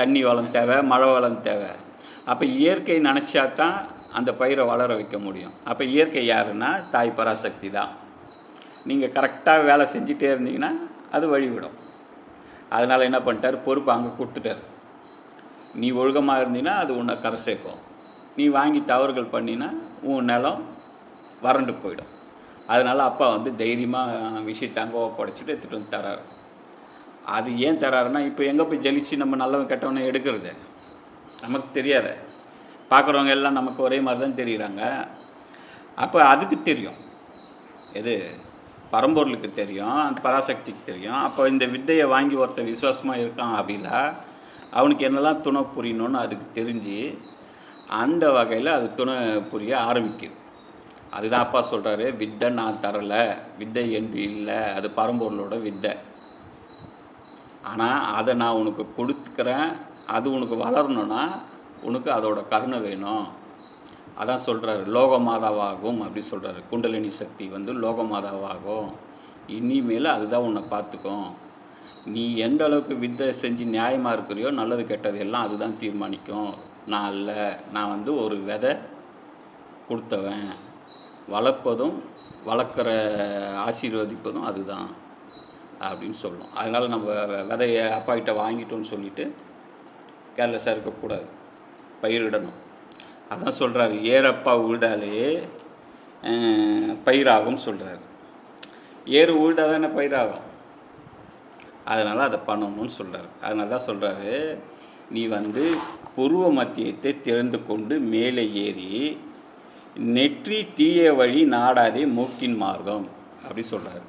தண்ணி வளம் தேவை மழை வளம் தேவை. அப்போ இயற்கை நினச்சா தான் அந்த பயிரை வளர வைக்க முடியும். அப்போ இயற்கை யாருன்னா தாய் பராசக்தி தான். நீங்கள் கரெக்டாக வேலை செஞ்சிட்டே இருந்தீங்கன்னா அது வழிவிடும். அதனால் என்ன பண்ணிட்டார்? பொறுப்பு அங்கே கொடுத்துட்டார். நீ ஒழுக்கமாக இருந்தீங்கன்னா அது உன்னை கரை சேர்க்கும் நீ வாங்கி தவறுகள் பண்ணினா உன் நிலம் வறண்டு போயிடும். அதனால் அப்பா வந்து தைரியமாக விஷயத்தை அங்கே ஒப்படைச்சிட்டு எடுத்துகிட்டு வந்து தராரு அது ஏன் தராருன்னா இப்போ எங்கே போய் ஜலிச்சு நம்ம நல்லவன் கெட்டவனை எடுக்கிறது? நமக்கு தெரியாத. பார்க்குறவங்க எல்லாம் நமக்கு ஒரே மாதிரி தான் தெரியுறாங்க. அப்போ அதுக்கு தெரியும். எது? பரம்பொருளுக்கு தெரியும் அந்த பராசக்திக்கு தெரியும். அப்போ இந்த வித்தையை வாங்கி ஒருத்தன் விசுவாசமாக இருக்கான் அப்படின்னா அவனுக்கு என்னெல்லாம் துணை புரியணும்னு அதுக்கு தெரிஞ்சு அந்த வகையில் அது துணை புரிய ஆரம்பிக்குது அதுதான் அப்பா சொல்கிறாரு வித்தை நான் தரலை. வித்தை என்று இல்லை. அது பரம்பொருளோட வித்தை. ஆனால் அதை நான் உனக்கு கொடுத்துக்கிறேன் அது உனக்கு வளரணும்னா உனக்கு அதோட கருணை வேணும். அதான் சொல்கிறாரு லோக மாதாவாகும் அப்படி சொல்கிறாரு குண்டலினி சக்தி வந்து லோக மாதாவாகும் இனிமேல் அதுதான் உன்னை பார்த்துக்கும். நீ எந்த அளவுக்கு வித்தை செஞ்சு நியாயமாக இருக்கிறியோ நல்லது கெட்டது எல்லாம் அதுதான் தீர்மானிக்கும். நான் அல்ல நான் வந்து ஒரு விதை கொடுத்தவன். வளர்ப்பதும் வளர்க்குற ஆசீர்வதிப்பதும் அதுதான். அப்படின்னு சொல்லணும். அதனால் நம்ம விதையை விதைய அப்பா கிட்ட வாங்கிட்டோம்னு சொல்லிட்டு கேர்லெஸ்ஸாக இருக்கக்கூடாது. பயிரிடணும் அதான் சொல்கிறாரு ஏறப்பா உழுதாலே பயிராகும்னு சொல்கிறாரு ஏறு உழுதால் தானே பயிராகும். அதனால் அதை பண்ணணும்னு சொல்கிறாரு அதனால தான் சொல்கிறாரு நீ வந்து புருவ மத்தியத்தை திறந்து கொண்டு மேலே ஏறி நெற்றி தீய வழி நாடாதே மூக்கின் மார்க்கம் அப்படி சொல்கிறாரு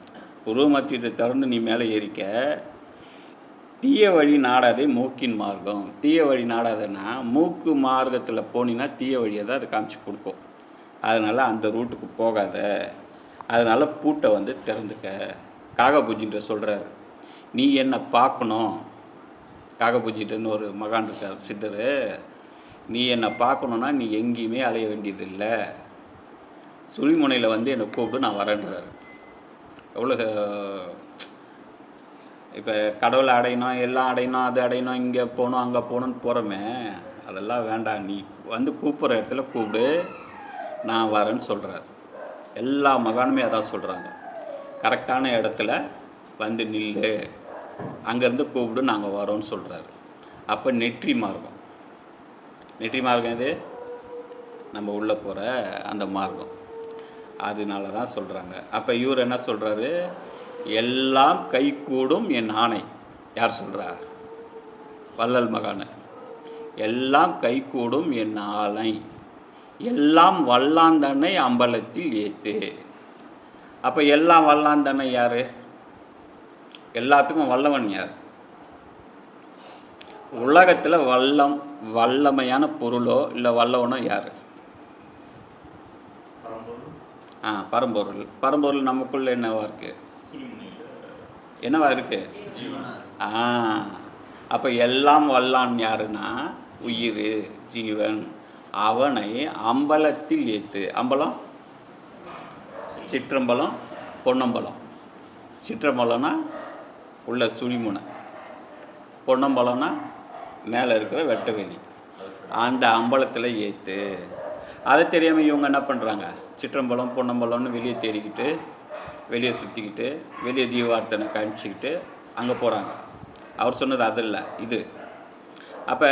புருவ மத்தியத்தை திறந்து நீ மேலே ஏறிக்க தீய வழி நாடாதே மூக்கின் மார்க்கம். தீய வழி நாடாதேன்னா மூக்கு மார்க்கத்தில் போனீங்கன்னா தீய வழியை தான் அது காமிச்சு கொடுக்கும். அதனால் அந்த ரூட்டுக்கு போகாத. அதனால் பூட்டை வந்து திறந்துக்க. காகபூஜின்ற சொல்கிறாரு நீ என்னை பார்க்கணும். காகபூஜின்றன்னு ஒரு மகான் இருக்கார் சித்தர். நீ என்னை பார்க்கணுன்னா நீ எங்கேயுமே அலைய வேண்டியதில்லை. சுழிமுனையில் வந்து என்னை கூப்பிட்டு நான் வரேன்றாரு. எவ்வளோ இப்போ கடவுளை அடையணும் எல்லாம் அடையணும் அது அடையணும் இங்கே போகணும் அங்கே போகணுன்னு போகிறோமே அதெல்லாம் வேண்டாம். நீ வந்து கூப்பிட்ற இடத்துல கூப்பிடு நான் வரேன்னு சொல்கிறார் எல்லா மகானுமே அதான் சொல்கிறாங்க கரெக்டான இடத்துல வந்து நில்லு. அங்கேருந்து கூப்பிடு நாங்கள் வரோம்னு சொல்கிறாரு அப்போ நெற்றி மார்க்கம். நெற்றி மார்க்கம் இது நம்ம உள்ளே போகிற அந்த மார்க்கம். அதனால தான் சொல்கிறாங்க அப்போ இவர் என்ன சொல்கிறாரு எல்லாம் கைகூடும் என் ஆணை. யார் சொல்கிறா வள்ளல் மகான. எல்லாம் கைகூடும் என் ஆணை. எல்லாம் வல்லாந்தன்னை அம்பலத்தில் ஏத்து. அப்போ எல்லாம் வல்லாந்தன்னை யார்? எல்லாத்துக்கும் வல்லவன் யார்? உலகத்தில் வல்லம் வல்லமையான பொருளோ இல்லை வல்லவனோ யார்? ஆ பரம்பொருள். பரம்பொருள் நமக்குள்ள என்னவா இருக்கு? என்னவா இருக்கு? ஆ அப்போ எல்லாம் வல்லான் யாருன்னா? உயிர் ஜீவன். அவனை அம்பலத்தில் ஏற்று அம்பலம்? சிற்றம்பலம் பொன்னம்பலம். சிற்றம்பலம்னா உள்ள சுழிமுனை. பொன்னம்பலம்னா மேலே இருக்கிற வெட்டவெளி அந்த அம்பலத்தில் ஏற்று அதை தெரியாமல் இவங்க என்ன பண்ணுறாங்க சிற்றம்பலம் பொன்னம்பலம்னு வெளியே தேடிக்கிட்டு வெளியே சுற்றிக்கிட்டு வெளியே தீபார்த்தனை காமிச்சிக்கிட்டு அங்கே போகிறாங்க அவர் சொன்னது அது இல்லை இது. அப்போ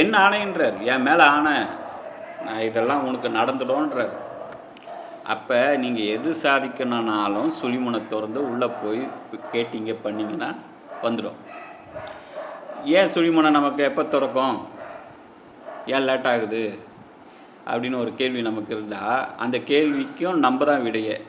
என்ன ஆணைன்றார்? என் மேலே ஆணை. நான் இதெல்லாம் உனக்கு நடந்துடும்ன்றார். அப்போ நீங்கள் எது சாதிக்கணும்னாலும் சுழிமுனை திறந்து உள்ளே போய் கேட்டிங்க பண்ணீங்கன்னா வந்துடும். ஏன் சுழிமுனை நமக்கு எப்போ திறக்கும்? ஏன் லேட் ஆகுது? அப்படின்னு ஒரு கேள்வி நமக்கு இருந்தால் அந்த கேள்விக்கும் நம்ம தான் விடையே.